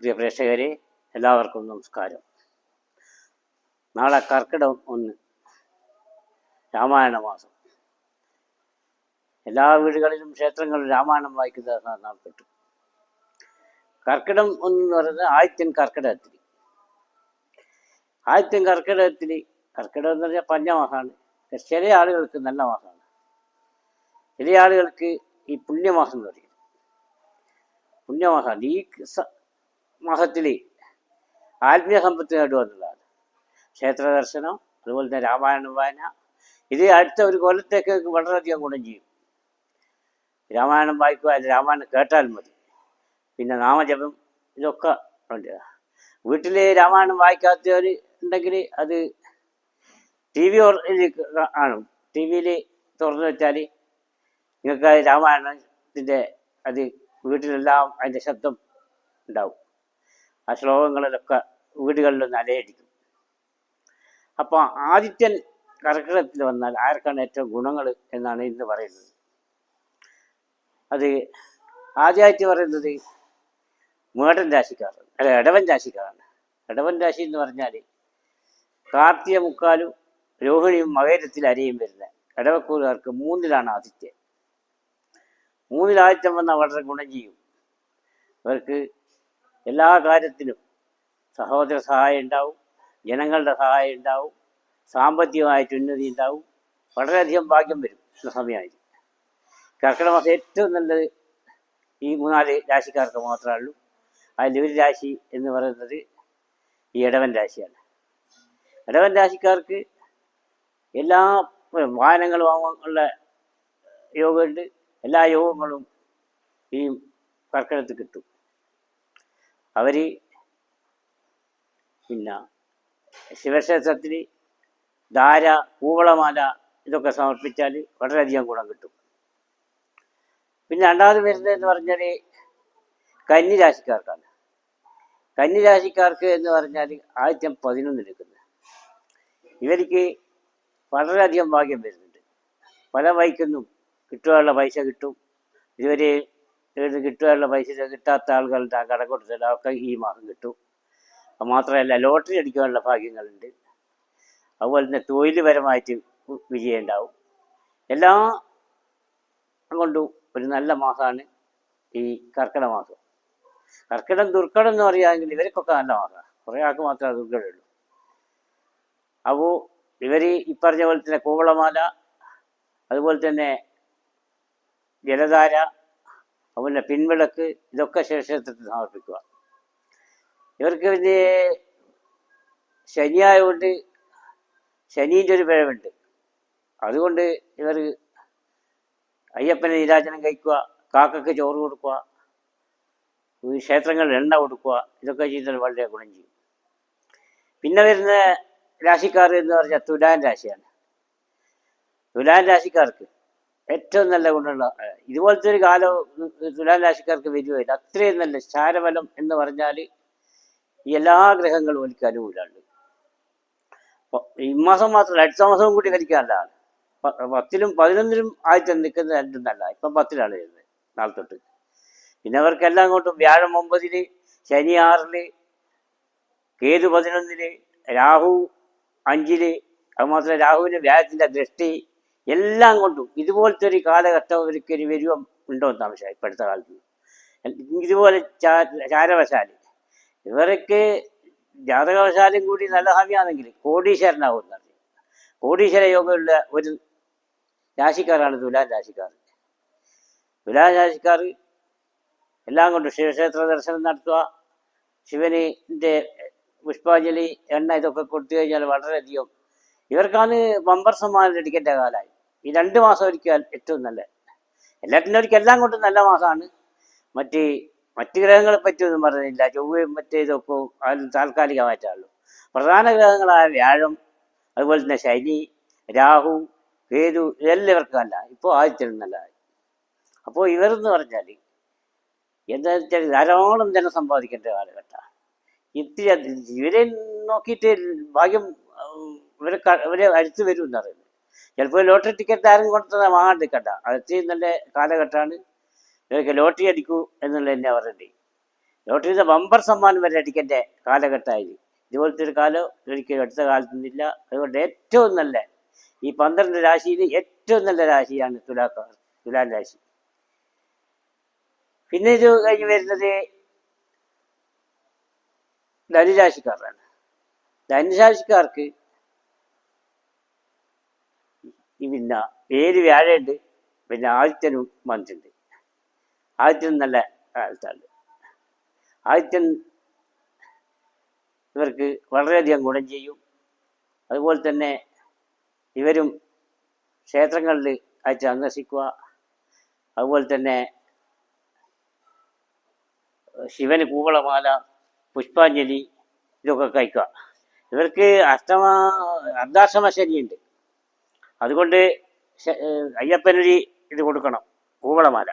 പ്രിയ പ്രേക്ഷകരെ എല്ലാവർക്കും നമസ്കാരം. നാളെ കർക്കിടകം ഒന്ന് രാമായണ മാസം. എല്ലാ വീടുകളിലും ക്ഷേത്രങ്ങളിലും രാമായണം വായിക്കുന്ന നാൾപ്പെട്ടു. കർക്കിടം ഒന്ന് എന്ന് പറയുന്നത് ആദ്യത്തെ കർക്കിടകത്തിരി ആദ്യത്തെ കർക്കിടകത്തിരി കർക്കിടകം എന്ന് പറഞ്ഞാൽ പഞ്ഞമാസമാണ് ചില ആളുകൾക്ക് നല്ല മാസമാണ്. ചില ആളുകൾക്ക് ഈ പുണ്യമാസം എന്ന് പറയും. പുണ്യമാസമാണ്. ഈ മാസത്തിൽ ആത്മീയ സമ്പത്ത് നേടുക എന്നുള്ളതാണ് ക്ഷേത്ര ദർശനം അതുപോലെ തന്നെ രാമായണ വായന. ഇത് അടുത്ത ഒരു കൊല്ലത്തേക്ക് വളരെയധികം ഗുണം ചെയ്യും. രാമായണം വായിക്കുക അല്ലെങ്കിൽ രാമായണം കേട്ടാൽ മതി. പിന്നെ നാമജപം ഇതൊക്കെ ഉണ്ട്. വീട്ടിൽ രാമായണം വായിക്കാത്തവർ ഉണ്ടെങ്കിൽ അത് ടി വി കാണും. ടി വിയിൽ തുറന്നു വെച്ചാൽ നിങ്ങൾക്ക് രാമായണത്തിന്റെ അത് വീട്ടിലെല്ലാം അതിന്റെ ശബ്ദം ഉണ്ടാവും. ആ ശ്ലോകങ്ങളിലൊക്കെ വീടുകളിലൊന്ന് അലയടിക്കും. അപ്പോൾ ആദിത്യൻ കർക്കിടത്തിൽ വന്നാൽ ആർക്കാണ് ഏറ്റവും ഗുണങ്ങൾ എന്നാണ് ഇന്ന് പറയുന്നത്. അത് ആദ്യമായിട്ട് പറയുന്നത് മേടൻ രാശിക്കാരാണ് അല്ല ഇടവൻ രാശിക്കാരാണ്. ഇടവൻ രാശി എന്ന് പറഞ്ഞാൽ കാർത്തിക മുക്കാലും രോഹിണിയും മകരത്തിൽ അരയും വരുന്ന ഇടവക്കൂറുകാർക്ക് മൂന്നിലാണ് ആദിത്യം. മൂന്നിൽ ആദിത്യം വന്നാൽ വളരെ ഗുണം ചെയ്യും. അവർക്ക് എല്ലാ കാര്യത്തിലും സഹോദര സഹായം ഉണ്ടാവും ജനങ്ങളുടെ സഹായം ഉണ്ടാവും സാമ്പത്തികമായിട്ട് ഉന്നതി ഉണ്ടാവും. വളരെയധികം ഭാഗ്യം വരും എന്ന സമയമായിരിക്കും. കർക്കിടമാസം ഏറ്റവും നല്ലത് ഈ മൂന്നാൽ രാശിക്കാർക്ക് മാത്രമേ ഉള്ളൂ. അതിൽ ഒരു രാശി എന്ന് പറയുന്നത് ഈ ഇടവൻ രാശിയാണ്. ഇടവൻ രാശിക്കാർക്ക് എല്ലാ വാഹനങ്ങൾ വാങ്ങാനുള്ള യോഗമുണ്ട്. എല്ലാ യോഗങ്ങളും ഈ കർക്കിടത്ത് കിട്ടും. അവർ പിന്നെ ശിവക്ഷേത്രത്തിൽ ധാര പൂവളമാല ഇതൊക്കെ സമർപ്പിച്ചാൽ വളരെയധികം ഗുണം കിട്ടും. പിന്നെ രണ്ടാമത് വരുന്നത് എന്ന് പറഞ്ഞാൽ കന്നി കന്നിരാശിക്കാർക്ക് കന്നി രാശിക്കാർക്ക് എന്ന് പറഞ്ഞാൽ ആദ്യം പതിനൊന്ന് എടുക്കുന്നത്. ഇവർക്ക് വളരെയധികം ഭാഗ്യം വരുന്നുണ്ട്. പല വൈക്കുന്നും കിട്ടുവാനുള്ള പൈസ കിട്ടും. ഇതുവരെ ഇവിടുന്ന് കിട്ടുവാനുള്ള പൈസ കിട്ടാത്ത ആളുകളുടെ കട കൊടുത്തിട്ട് ഒക്കെ ഈ മാസം കിട്ടും. മാത്രമല്ല ലോട്ടറി അടിക്കാനുള്ള ഭാഗ്യങ്ങളുണ്ട്. അതുപോലെ തന്നെ തൊഴിൽപരമായിട്ട് വിജയം ഉണ്ടാവും എല്ലാ കൊണ്ടും ഒരു നല്ല മാസമാണ് ഈ കർക്കിട മാസം. കർക്കിടം ദുർഘടം എന്ന് പറയുകയാണെങ്കിൽ ഇവർക്കൊക്കെ നല്ല മാസമാണ്. കുറേ ആൾക്ക് മാത്രമേ ദുർഘടമുള്ളൂ. അപ്പോൾ ഇവർ ഈ പറഞ്ഞ പോലെ തന്നെ കോവളമാല അതുപോലെ തന്നെ ജലധാര അതുപോലെ പിൻവിളക്ക് ഇതൊക്കെ ശിവക്ഷേത്രത്തിൽ സമർപ്പിക്കുക. ഇവർക്ക് പിന്നെ ശനിയായതുകൊണ്ട് ശനീന്റെ ഒരു പിഴവുണ്ട്. അതുകൊണ്ട് ഇവർ അയ്യപ്പനെ നീരാജനം കഴിക്കുക കാക്കയ്ക്ക് ചോറ് കൊടുക്കുക ക്ഷേത്രങ്ങളിൽ എണ്ണ കൊടുക്കുക ഇതൊക്കെ ചെയ്താൽ വളരെ ഗുണം ചെയ്യും. പിന്നെ വരുന്ന രാശിക്കാർ എന്ന് പറഞ്ഞാൽ തുലാൻ രാശിയാണ്. തുലാൻ രാശിക്കാർക്ക് ഏറ്റവും നല്ല ഗുണമുള്ള ഇതുപോലത്തെ ഒരു കാലം തുലാം രാശിക്കാർക്ക് വരുകയില്ല അത്രയും നല്ല ചാരബലം എന്ന് പറഞ്ഞാൽ എല്ലാ ഗ്രഹങ്ങളും എനിക്ക് അനുകൂലമുണ്ട് ഈ മാസം മാത്രമല്ല അടുത്ത മാസവും കൂടി പ- പത്തിലും പതിനൊന്നിലും ആയിട്ട് നിൽക്കുന്നത് രണ്ടും നല്ല ഇപ്പം പത്തിലാണ് വരുന്നത് നാളെ തൊട്ട്. പിന്നെ അവർക്കെല്ലാം കൊണ്ടും വ്യാഴം ഒമ്പതിൽ ശനി ആറിൽ കേതു പതിനൊന്നിൽ രാഹു അഞ്ചിൽ അത് മാത്രമല്ല രാഹുവിന് ദൃഷ്ടി എല്ലാം കൊണ്ടും ഇതുപോലത്തെ ഒരു കാലഘട്ടം ഒരിക്കലും വരുവോ ഉണ്ടോ എന്ന് സംശയം ഇപ്പോഴത്തെ കാലത്ത്. ഇതുപോലെ ചാരവശാലി. ഇവർക്ക് ജാതകവശാലും കൂടി നല്ല സമയമാണെങ്കിൽ കോടീശ്വരനാവും എന്നറിയാം കോടീശ്വര യോഗമുള്ള ഒരു രാശിക്കാരാണ് തുലാൻ രാശിക്കാർ. തുലാൻ രാശിക്കാർ എല്ലാം കൊണ്ടും ശിവക്ഷേത്ര ദർശനം നടത്തുക ശിവനിന്റെ പുഷ്പാഞ്ജലി എണ്ണ ഇതൊക്കെ കൊടുത്തു കഴിഞ്ഞാൽ വളരെയധികം. ഇവർക്കാണ് ബമ്പർ സമ്മാനം ലഭിക്കേണ്ട കാലമായി ഈ രണ്ട് മാസം ഒരിക്കൽ ഏറ്റവും നല്ല എല്ലാറ്റിനും ഒരിക്കൽ എല്ലാം കൊണ്ടും നല്ല മാസമാണ്. മറ്റ് മറ്റ് ഗ്രഹങ്ങളെ പറ്റിയൊന്നും പറഞ്ഞില്ല. ചൊവ്വയും മറ്റേ ഇതൊക്കെ അതിൽ താൽക്കാലികമായിട്ടുള്ളൂ പ്രധാന ഗ്രഹങ്ങളായ വ്യാഴം അതുപോലെ തന്നെ ശനി രാഹു കേതു ഇതെല്ലാം അല്ല ഇപ്പോൾ ആദ്യത്തിനും നല്ലതായി. അപ്പോൾ ഇവരെന്ന് പറഞ്ഞാൽ എന്താ വെച്ചാൽ ധാരാളം ധനം സമ്പാദിക്കേണ്ട കാലഘട്ടമാണ്. ഇത്തിരി ഇവരെ നോക്കിയിട്ട് ഭാഗ്യം ഇവരെ ഇവരെ അടുത്ത് വരും ചിലപ്പോൾ ലോട്ടറി ടിക്കറ്റ് ആരും കൊടുത്തത് വാങ്ങാൻ നിൽക്കണ്ട അത്രയും നല്ല കാലഘട്ടമാണ്. ഇവർക്ക് ലോട്ടറി അടിക്കൂ എന്നുള്ളത് തന്നെ പറയുന്നത്. ലോട്ടറിയുടെ ബമ്പർ സമ്മാനം വരെ അടിക്കേണ്ട കാലഘട്ടമായി ഇതുപോലത്തെ ഒരു കാലം ഒരിക്കലും അടുത്ത കാലത്തൊന്നുമില്ല. അതുകൊണ്ട് ഏറ്റവും നല്ല ഈ പന്ത്രണ്ട് രാശിയിൽ ഏറ്റവും നല്ല രാശിയാണ് തുലാക്കാർ തുലാൻ രാശി. പിന്നെ ഇത് കഴിഞ്ഞ് വരുന്നത് ധനുരാശിക്കാരാണ്. ധനുരാശിക്കാർക്ക് പിന്നെ പേര് വ്യാഴയുണ്ട് പിന്നെ ആദിത്യനും വന്നിട്ടുണ്ട് ആദിത്യൻ നല്ല കാലത്താണ് ആദിത്യൻ ഇവർക്ക് വളരെയധികം ഗുണം ചെയ്യും. അതുപോലെ തന്നെ ഇവരും ക്ഷേത്രങ്ങളിൽ അയച്ച് സന്ദർശിക്കുക. അതുപോലെ തന്നെ ശിവന് കൂവളമാല പുഷ്പാഞ്ജലി ഇതൊക്കെ കഴിക്കുക. ഇവർക്ക് അഷ്ടമ അർദ്ധാശ്രമ ശനിയുണ്ട് അതുകൊണ്ട് അയ്യപ്പനൊരു ഇത് കൊടുക്കണം കൂവളമാല.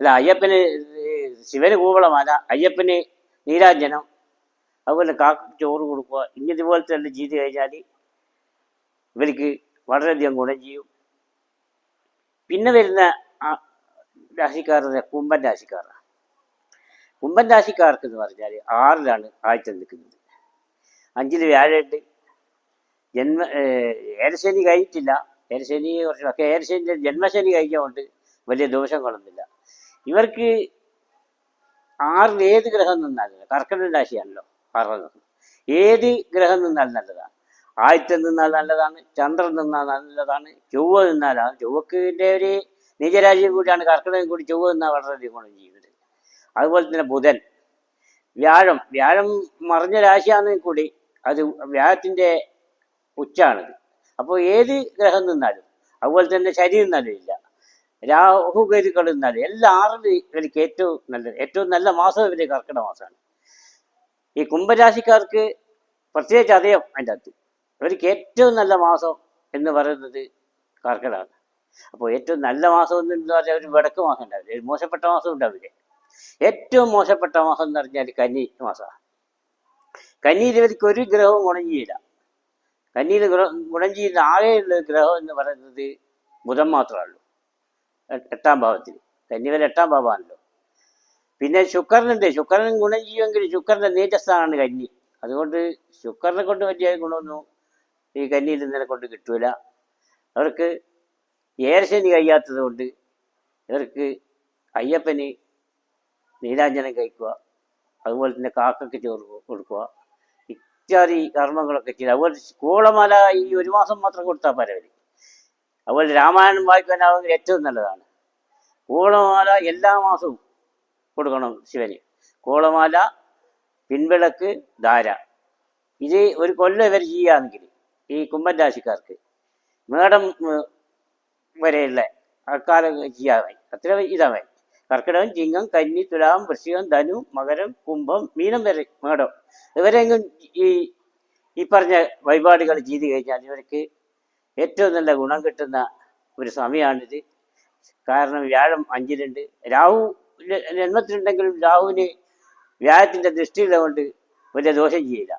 അല്ല അയ്യപ്പന് ശിവന് കൂവളമാല അയ്യപ്പന് നീരാഞ്ജനം അതുപോലെ കാക്ക ചോറ് കൊടുക്കുക ഇങ്ങനതുപോലത്തെ എല്ലാം ചെയ്ത് കഴിഞ്ഞാൽ ഇവർക്ക് വളരെയധികം ഗുണം ചെയ്യും. പിന്നെ വരുന്ന രാശിക്കാരുടെ കുംഭൻ രാശിക്കാരാണ്. കുംഭൻ രാശിക്കാർക്ക് എന്ന് പറഞ്ഞാൽ ആറിലാണ് ആഴ്ച നിൽക്കുന്നത്. അഞ്ചിൽ വ്യാഴമുണ്ട് ജന്മ ഏരശനി കഴിഞ്ഞിട്ടില്ല ഏരശനി കുറച്ച് ഒക്കെ ഏരശനി ജന്മശനി കഴിഞ്ഞുകൊണ്ട് വലിയ ദോഷം കൊള്ളുന്നില്ല ഇവർക്ക് ആറിൽ ഏത് ഗ്രഹം നിന്നാലും കർക്കിടക രാശിയാണല്ലോ ആറിൽ ഏത് ഗ്രഹം നിന്നാൽ നല്ലതാണ്? ആഴ്ച നിന്നാൽ നല്ലതാണ് ചന്ദ്രൻ നിന്നാൽ നല്ലതാണ് ചൊവ്വ നിന്നാലാണ് ചൊവ്വക്കിന്റെ ഒരു നിജരാജ്യം കൂടിയാണ് കർക്കിടകം കൂടി. ചൊവ്വ നിന്നാൽ വളരെയധികം ഗുണം ചെയ്യുന്നത് അതുപോലെ തന്നെ ബുധൻ. വ്യാഴം. വ്യാഴം മറിഞ്ഞ രാശിയാണെങ്കിൽ കൂടി അത് വ്യാഴത്തിന്റെ ഉച്ചാണിത് അപ്പോൾ ഏത് ഗ്രഹം നിന്നാലും അതുപോലെ തന്നെ ശനി നിന്നാലും ഇല്ല. രാഹു ഗതികൾ നിന്നാലും എല്ലാ ആറിൽ ഇവർക്ക് ഏറ്റവും നല്ലത് ഏറ്റവും നല്ല മാസം ഇവരെ കർക്കിട മാസമാണ്. ഈ കുംഭരാശിക്കാർക്ക് പ്രത്യേകിച്ച് അറിയാം അതിന്റെ അകത്ത്. ഇവർക്ക് ഏറ്റവും നല്ല മാസം എന്ന് പറയുന്നത് കർക്കിടമാണ് അപ്പോൾ ഏറ്റവും നല്ല മാസം എന്ന് പറഞ്ഞാൽ ഒരു വടക്ക് മാസം ഉണ്ടാവില്ല? ഒരു മോശപ്പെട്ട മാസം ഉണ്ടാവില്ലേ? ഏറ്റവും മോശപ്പെട്ട മാസം എന്ന് പറഞ്ഞാൽ കന്നി മാസമാണ്. കന്നിയിൽ ഇവർക്ക് ഒരു ഗ്രഹവും ഗുണം ചെയ്യില്ല കന്നിയിൽ ഗ്രഹം ഗുണം ചെയ്യുന്ന ആകെയുള്ള ഗ്രഹം എന്ന് പറയുന്നത് ബുധൻ മാത്രമേ ഉള്ളൂ എ- എട്ടാം ഭാവത്തിൽ. കന്നിവൽ എട്ടാം ഭാവമാണല്ലോ. പിന്നെ ശുക്രനുണ്ട്. ശുക്രൻ ഗുണം ചെയ്യുമെങ്കിൽ ശുക്രന്റെ നീചസ്ഥാനാണ് കന്നി. അതുകൊണ്ട് ശുക്രനെ കൊണ്ട് വലിയ ഗുണമൊന്നും ഈ കന്നിയിൽ ഇന്നലെ കൊണ്ട് കിട്ടൂല. അവർക്ക് ഏരശനി കഴിയാത്തത് കൊണ്ട് ഇവർക്ക് അയ്യപ്പന് നീരാഞ്ജനം കഴിക്കുക അതുപോലെ തന്നെ കാക്കയ്ക്ക് ചോറ് കൊടുക്കുക ഇത്യാദി കർമ്മങ്ങളൊക്കെ ചെയ്ത്. അതുപോലെ കൂളമല ഈ ഒരു മാസം മാത്രം കൊടുത്താൽ പരവര് അതുപോലെ രാമായണം വായിക്കാനാണെങ്കിൽ ഏറ്റവും നല്ലതാണ്. കൂളമാല എല്ലാ മാസവും കൊടുക്കണം ശിവന്. കൂളമാല പിൻവിളക്ക് ധാര. ഇത് ഒരു കൊല്ലം ഇവർ ചെയ്യുകയാണെങ്കിൽ ഈ കുംഭൻ രാശിക്കാർക്ക്. മേടം വരെയുള്ള ആൾക്കാരൊക്കെ ചെയ്യാമായി അത്ര ഇതാമായി കർക്കിടകം ചിങ്ങം കന്നി തുലാം വൃശ്ചികം ധനു മകരം കുംഭം മീനം വരെ മേടം. ഇവരെങ്കിലും ഈ ഈ പറഞ്ഞ വഴിപാടുകൾ ചെയ്തു കഴിഞ്ഞാൽ ഇവർക്ക് ഏറ്റവും നല്ല ഗുണം കിട്ടുന്ന ഒരു സമയമാണിത്. കാരണം വ്യാഴം അഞ്ചിലുണ്ട് രാഹു ജന്മത്തിലുണ്ടെങ്കിലും രാഹുവിന് വ്യാഴത്തിന്റെ ദൃഷ്ടിയുള്ളതുകൊണ്ട് വലിയ ദോഷം ചെയ്യില്ല.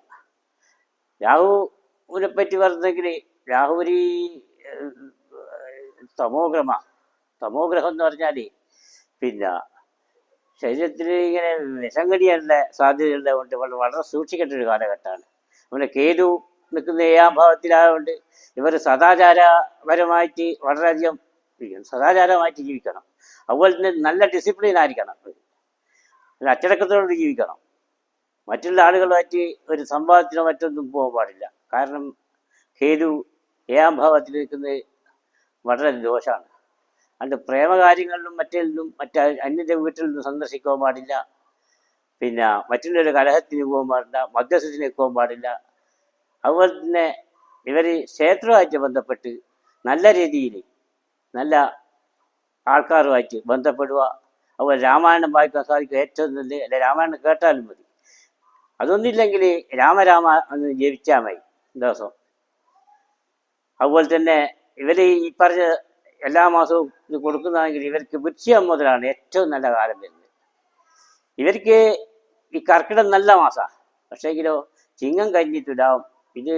രാഹുവിനെ പറ്റി പറഞ്ഞെങ്കിൽ രാഹു തമോഗ്രഹ തമോഗ്രഹം എന്ന് പറഞ്ഞാൽ പിന്നെ ശരീരത്തിൽ ഇങ്ങനെ വിഷം കടിയാനുള്ള കൊണ്ട് വളരെ സൂക്ഷിക്കേണ്ട ഒരു കാലഘട്ടമാണ്. നമ്മുടെ കേതു നിൽക്കുന്ന ഏഴാം ഭാവത്തിലായതുകൊണ്ട് ഇവർ സദാചാരപരമായിട്ട് വളരെയധികം സദാചാരമായിട്ട് ജീവിക്കണം. അതുപോലെ തന്നെ നല്ല ഡിസിപ്ലിൻ ആയിരിക്കണം അച്ചടക്കത്തോട് ജീവിക്കണം. മറ്റുള്ള ആളുകളുമായിട്ട് ഒരു സംവാദത്തിനോ മറ്റൊന്നും പോകാൻ പാടില്ല. കാരണം കേതു ഏഴാം ഭാവത്തിൽ നിൽക്കുന്നത് വളരെ ദോഷമാണ് അതുകൊണ്ട് പ്രേമകാര്യങ്ങളിലും മറ്റേതിലും മറ്റ അന്യന്റെ വീട്ടിൽ നിന്നും സന്ദർശിക്കാൻ പാടില്ല. പിന്നെ മറ്റുള്ളവരുടെ കലഹത്തിന് പോകാൻ പാടില്ല മധ്യസ്ഥത്തിന് പോകാൻ പാടില്ല. അതുപോലെ തന്നെ ഇവർ ക്ഷേത്രവുമായിട്ട് ബന്ധപ്പെട്ട് നല്ല രീതിയിൽ നല്ല ആൾക്കാരുമായിട്ട് ബന്ധപ്പെടുക. അതുപോലെ രാമായണം വായിക്കാൻ സാധിക്കും ഏറ്റവും നല്ല അല്ലെ രാമായണം കേട്ടാലും മതി. അതൊന്നുമില്ലെങ്കിൽ രാമരാമ എന്ന് ജപിച്ചാൽ മതി. ദിവസം. അതുപോലെ തന്നെ ഇവർ ഈ പറഞ്ഞ എല്ലാ മാസവും ഇത് കൊടുക്കുന്നതാണെങ്കിൽ ഇവർക്ക് വൃശ്ചികം മുതലാണ് ഏറ്റവും നല്ല കാലം വരുന്നത്. ഇവർക്ക് ഈ കർക്കിടം നല്ല മാസമാണ് പക്ഷേങ്കിലോ ചിങ്ങം കഴിഞ്ഞിട്ടുണ്ടാവും. ഇത്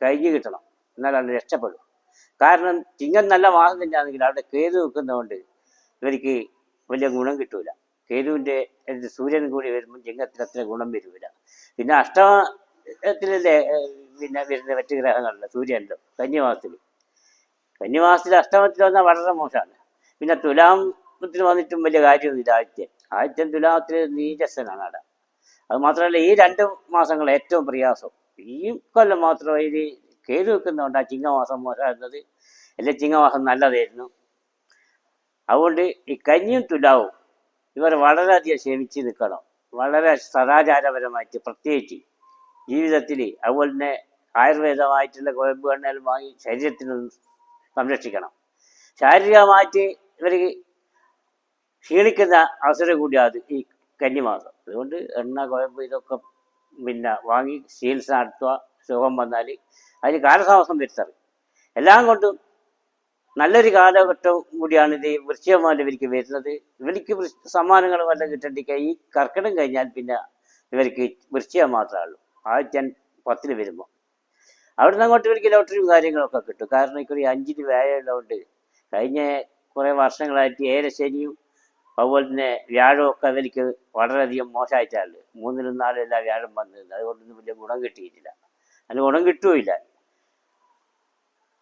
കഴിഞ്ഞ് കിട്ടണം. എന്നാലാണ് രക്ഷപ്പെടും. കാരണം ചിങ്ങം നല്ല മാസം തന്നെയാണെങ്കിൽ അവിടെ കേതു നിൽക്കുന്നതുകൊണ്ട് ഇവർക്ക് വലിയ ഗുണം കിട്ടൂല. കേതുവിന്റെ സൂര്യൻ കൂടി വരുമ്പോൾ ചിങ്ങത്തിൽ അത്ര ഗുണം വരില്ല പിന്നെ അഷ്ടമത്തിലല്ലേ പിന്നെ വരുന്ന മറ്റ് ഗ്രഹങ്ങളില്ല സൂര്യനിലോ കന്യമാസത്തിൽ കന്യമാസത്തിൽ അഷ്ടമത്തിൽ വന്നാൽ വളരെ മോശമാണ്. പിന്നെ തുലാമത്തിൽ വന്നിട്ടും വലിയ കാര്യമൊന്നുമില്ല. ആദ്യത്തെ ആദ്യത്തെ തുലാമത്തിൽ നീചസ്സനാണ് അവിടെ. അത് മാത്രമല്ല ഈ രണ്ട് മാസങ്ങൾ ഏറ്റവും പ്രയാസം. ഈ കൊല്ലം മാത്രമേ ഇത് കേതു വെക്കുന്നതുകൊണ്ട് ആ ചിങ്ങമാസം മോശമായിരുന്നത്. അല്ലെ ചിങ്ങമാസം നല്ലതായിരുന്നു. അതുകൊണ്ട് ഈ കഞ്ഞിയും തുലാവും ഇവർ വളരെയധികം ക്ഷമിച്ച് നിൽക്കണം. വളരെ സദാചാരപരമായിട്ട് പ്രത്യേകിച്ച് ജീവിതത്തിൽ അതുപോലെ തന്നെ ആയുർവേദമായിട്ടുള്ള കുഴമ്പ് എണ്ണകൾ വാങ്ങി ശരീരത്തിന് സംരക്ഷിക്കണം ശാരീരികമായിട്ട് ഇവർ ക്ഷീണിക്കുന്ന അവസരം കൂടിയാണ് ഈ കന്നിമാസം അതുകൊണ്ട് എണ്ണ കുഴമ്പ് ഇതൊക്കെ പിന്നെ വാങ്ങി ചികിത്സ നടത്തുക സുഖം വന്നാൽ അതിന് കാലതാമസം വരുത്തത് എല്ലാം കൊണ്ടും നല്ലൊരു കാലഘട്ടം കൂടിയാണ് ഇത് വൃശ്ചികമാല ഇവർക്ക് വരുന്നത്. ഇവർക്ക് സമ്മാനങ്ങൾ വല്ലതും കിട്ടണ്ടിക്ക ഈ കർക്കിടം കഴിഞ്ഞാൽ പിന്നെ ഇവർക്ക് വൃശ്ചികം മാത്രമേ ഉള്ളൂ. ആദ്യത്തെ പത്തിൽ വരുമ്പോൾ അവിടുന്ന് അങ്ങോട്ട് ഇവർക്ക് ലോട്ടറിയും കാര്യങ്ങളൊക്കെ കിട്ടും. കാരണം ഇക്കുറി അഞ്ചിന് വ്യാഴമുള്ളതുകൊണ്ട് കഴിഞ്ഞ കുറേ വർഷങ്ങളായിട്ട് ഏറെ ശനിയും അതുപോലെ തന്നെ വ്യാഴവും ഒക്കെ അവർക്ക് വളരെയധികം മോശമായിട്ടാണ് മൂന്നിലും നാലും എല്ലാം വ്യാഴം വന്നിരുന്നത് അതുകൊണ്ടൊന്നും വലിയ ഗുണം കിട്ടിയിട്ടില്ല. അതിന് ഗുണം കിട്ടുകയില്ല.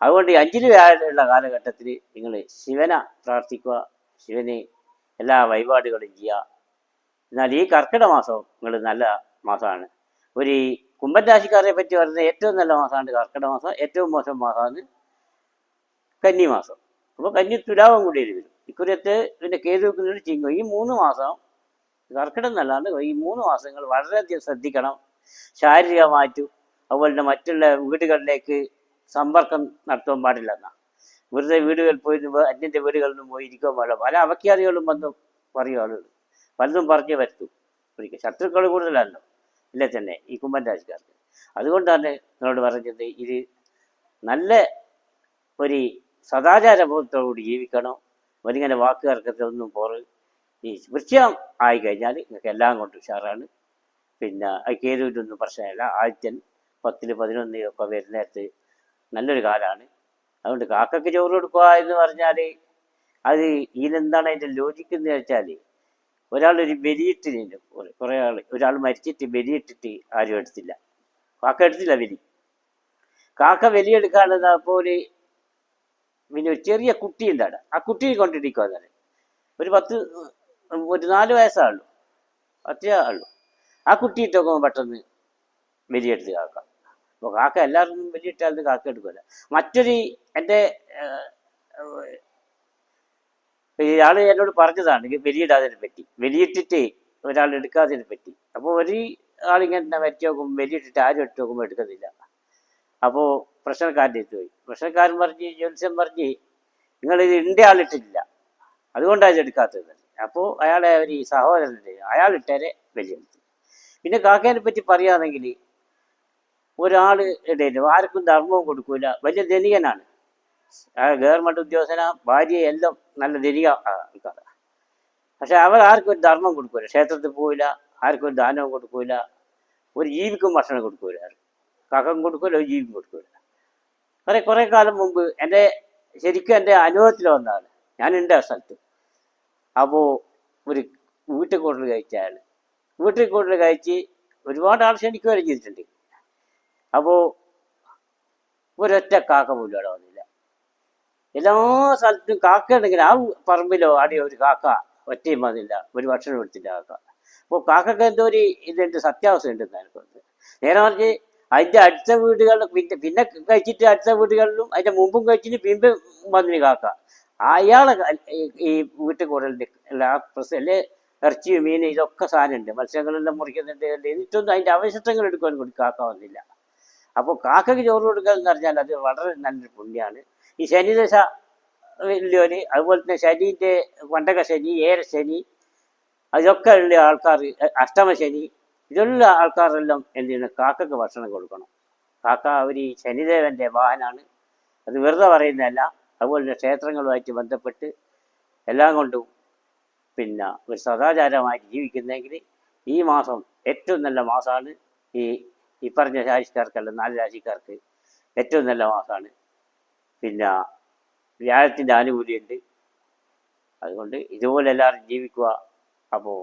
അതുകൊണ്ട് ഈ അഞ്ചിന് വ്യാഴമുള്ള കാലഘട്ടത്തിൽ നിങ്ങൾ ശിവന പ്രാർത്ഥിക്കുക ശിവന് എല്ലാ വഴിപാടുകളും ചെയ്യുക. എന്നാൽ ഈ കർക്കിടക മാസം നിങ്ങൾ നല്ല മാസമാണ്. ഒരു കുംഭൻ രാശിക്കാരെ പറ്റി പറയുന്നത് ഏറ്റവും നല്ല മാസമാണ് കർക്കിടക മാസം ഏറ്റവും മോശം മാസമാണ് കന്നി മാസം. അപ്പോൾ കന്നി തുലാവും കൂടി വരും. ഇക്കുറിയത്ത് പിന്നെ കേതു വെക്കുന്നൊരു ചിങ്ങം ഈ മൂന്ന് മാസം കർക്കിടം നല്ലതാണ് ഈ മൂന്ന് മാസങ്ങൾ വളരെയധികം ശ്രദ്ധിക്കണം. ശാരീരികമായിട്ടും അതുപോലെ തന്നെ മറ്റുള്ള വീടുകളിലേക്ക് സമ്പർക്കം നടത്താൻ പാടില്ല എന്നാ. വെറുതെ വീടുകളിൽ പോയി അന്യന്റെ വീടുകളിൽ നിന്നും പോയി ഇരിക്കാൻ പാടില്ല. പല അവഖ്യാദികളും വന്ന് പറയും ആളുകൾ പലതും പറഞ്ഞു വരുത്തും. ശത്രുക്കൾ കൂടുതലല്ലോ. ഇല്ലേ തന്നെ ഈ കുമ്പൻ രാശിക്കാർക്ക് അതുകൊണ്ടാണ് നിങ്ങളോട് പറഞ്ഞത് ഇത് നല്ല ഒരു സദാചാരബോധത്തോടുകൂടി ജീവിക്കണം. ഒരിങ്ങനെ ഒന്നും പോറ്. ഈ വൃശ്ചികം ആയിക്കഴിഞ്ഞാൽ നിങ്ങൾക്ക് എല്ലാം കൊണ്ടും ഉഷാറാണ്. പിന്നെ കേതുവിനൊന്നും പ്രശ്നമില്ല. ആദ്യൻ പത്തിൽ പതിനൊന്ന് ഒക്കെ വരുന്നേരത്ത് നല്ലൊരു കാലമാണ് അതുകൊണ്ട് കാക്കയ്ക്ക് ചോറ് കൊടുക്കുക എന്ന് പറഞ്ഞാൽ അത് ഇതിലെന്താണ് അതിന്റെ ലോജിക്ക് എന്ന് വെച്ചാൽ ഒരാളൊരു നിന്നു കുറേ ആൾ ഒരാൾ മരിച്ചിട്ട് ബലിയിട്ടിട്ട് ആരും എടുത്തില്ല. കാക്ക എടുത്തില്ല ബലി. കാക്ക ബലിയെടുക്കാണെന്ന് അപ്പോൾ ഒരു പിന്നെ ഒരു ചെറിയ കുട്ടി ഉണ്ടാണ് ആ കുട്ടിയെ കൊണ്ടിരിക്കുക അതാണ് ഒരു പത്ത് ഒരു നാല് വയസ്സാണല്ലോ അത്രേ ഉള്ളൂ ആ കുട്ടിയിട്ടൊക്കെ പെട്ടെന്ന് ബലിയെടുത്ത് കാക്ക. അപ്പോൾ കാക്ക എല്ലാവർക്കും ബലിയിട്ടാൽ കാക്ക എടുക്കില്ല മറ്റൊരു എന്റെ ഇയാൾ എന്നോട് പറഞ്ഞതാണ് വെലിയിടാതിനെ പറ്റി. വെലിയിട്ടിട്ട് ഒരാൾ എടുക്കാതിനെ പറ്റി. അപ്പോൾ ഒരു ആളിങ്ങനെ മരിച്ചു നോക്കുമ്പോൾ വെലിയിട്ടിട്ട് ആരും ഇട്ട് നോക്കുമ്പോൾ എടുക്കുന്നില്ല. അപ്പോൾ പ്രശ്നക്കാരന്റെ അടുത്ത് പോയി. പ്രശ്നക്കാരൻ പറഞ്ഞ് ജ്യോത്സ്യം പറഞ്ഞ് നിങ്ങളിത് ഇണ്ട ആളിട്ടില്ല അതുകൊണ്ടാണ് ഇത് എടുക്കാത്തത്? അപ്പോൾ അയാളെ ഈ സഹോദരനുണ്ട്. ഇട്ടേരെ ബലിയെടുത്തു പിന്നെ കാക്കേനെ പറ്റി പറയുകയാണെങ്കിൽ ഒരാൾ ഇടയിൽ ആർക്കും ധർമ്മവും കൊടുക്കൂല. വലിയ ധനികനാണ്. ഗവൺമെന്റ് ഉദ്യോഗസ്ഥന ഭാര്യയെ എല്ലാം നല്ല തിരിക പക്ഷെ അവർ ആർക്കും ഒരു ധർമ്മം കൊടുക്കൂല. ക്ഷേത്രത്തിൽ പോവില്ല ആർക്കും ഒരു ദാനവും കൊടുക്കൂല ഒരു ജീവിക്കും ഭക്ഷണം കൊടുക്കൂല. കകം കൊടുക്കൂല ഒരു ജീവിക്കും കൊടുക്കൂല. കുറെ കുറെ കാലം മുമ്പ് എന്റെ ശരിക്കും എന്റെ അനുഭവത്തിൽ വന്നതാണ്. ഉണ്ട് ആ സ്ഥലത്ത്. അപ്പോൾ ഒരു വീട്ടിൽ കൂടുതൽ കഴിച്ച അയാൾ വീട്ടിൽ കൂടുതൽ കഴിച്ച് ഒരുപാട് ആൾ ക്ഷണിക്കുകയും ചെയ്തിട്ടുണ്ട്. അപ്പോൾ ഒരൊറ്റ കാക്ക പോലും അവിടെ വന്നില്ല. എല്ലാ സ്ഥലത്തും കാക്ക ഉണ്ടെങ്കിൽ ആ പറമ്പിലോ അടി ഒരു കാക്ക ഒറ്റയും വന്നില്ല. ഒരു ഭക്ഷണം എടുത്തില്ല കാക്ക. അപ്പോൾ കാക്കക്ക് എന്തോ ഒരു ഇതുണ്ട് സത്യാവസ്ഥ ഉണ്ടെന്ന് എനിക്ക് നേരെ മറിച്ച് അതിന്റെ അടുത്ത വീടുകളിലും പിന്നെ പിന്നെ കഴിച്ചിട്ട് അടുത്ത വീടുകളിലും അതിന്റെ മുമ്പും കഴിച്ചിട്ട് പിമ്പും വന്നിന് കാക്ക. അയാളെ ഈ- വീട്ടിൽ കൂടുതലുണ്ട്. എല്ലാ പ്രസ് അല്ലേ ഇറച്ചി മീൻ ഇതൊക്കെ സാധനമുണ്ട്. മത്സ്യങ്ങളെല്ലാം മുറിക്കുന്നുണ്ട് എന്നിട്ടൊന്നും അതിന്റെ അവശിഷ്ടങ്ങൾ എടുക്കാൻ കൂടി കാക്ക വന്നില്ല. അപ്പോൾ കാക്കയ്ക്ക് ചോറ് കൊടുക്കുക എന്ന് പറഞ്ഞാൽ അത് വളരെ നല്ലൊരു പുണ്യമാണ് ഈ ശനിദശ വലിയൊരു അതുപോലെ തന്നെ ശനീന്റെ കൊണ്ടക ശനി ഏര ശനി അതൊക്കെ ഉള്ള ആൾക്കാർ അഷ്ടമശനി ഇതുള്ള ആൾക്കാരെല്ലാം എന്ത് ചെയ്യണം? കാക്കക്ക് ഭക്ഷണം കൊടുക്കണം. കാക്ക അവർ ഈ ശനിദേവന്റെ വാഹനാണ്. അത് വെറുതെ പറയുന്നതല്ല. അതുപോലെ തന്നെ ക്ഷേത്രങ്ങളുമായിട്ട് ബന്ധപ്പെട്ട് എല്ലാം കൊണ്ടും പിന്നെ ഒരു സദാചാരമായിട്ട് ജീവിക്കുന്നെങ്കിൽ ഈ മാസം ഏറ്റവും നല്ല മാസമാണ് ഈ ഈ പറഞ്ഞ രാശിക്കാർക്കല്ല നാല് രാശിക്കാർക്ക് ഏറ്റവും നല്ല മാസമാണ്. പിന്നെ വ്യാഴത്തിന്റെ ആനുകൂല്യമുണ്ട്. അതുകൊണ്ട് ഇതുപോലെ എല്ലാവരും ജീവിക്കുക. അപ്പോൾ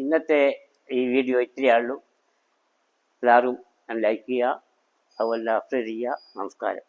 ഇന്നത്തെ ഈ വീഡിയോ ഇത്രയേ ഉള്ളൂ. എല്ലാവരും ലൈക്ക് ചെയ്യുക. അതുപോലെ സബ്സ്ക്രൈബ് ചെയ്യുക. നമസ്കാരം.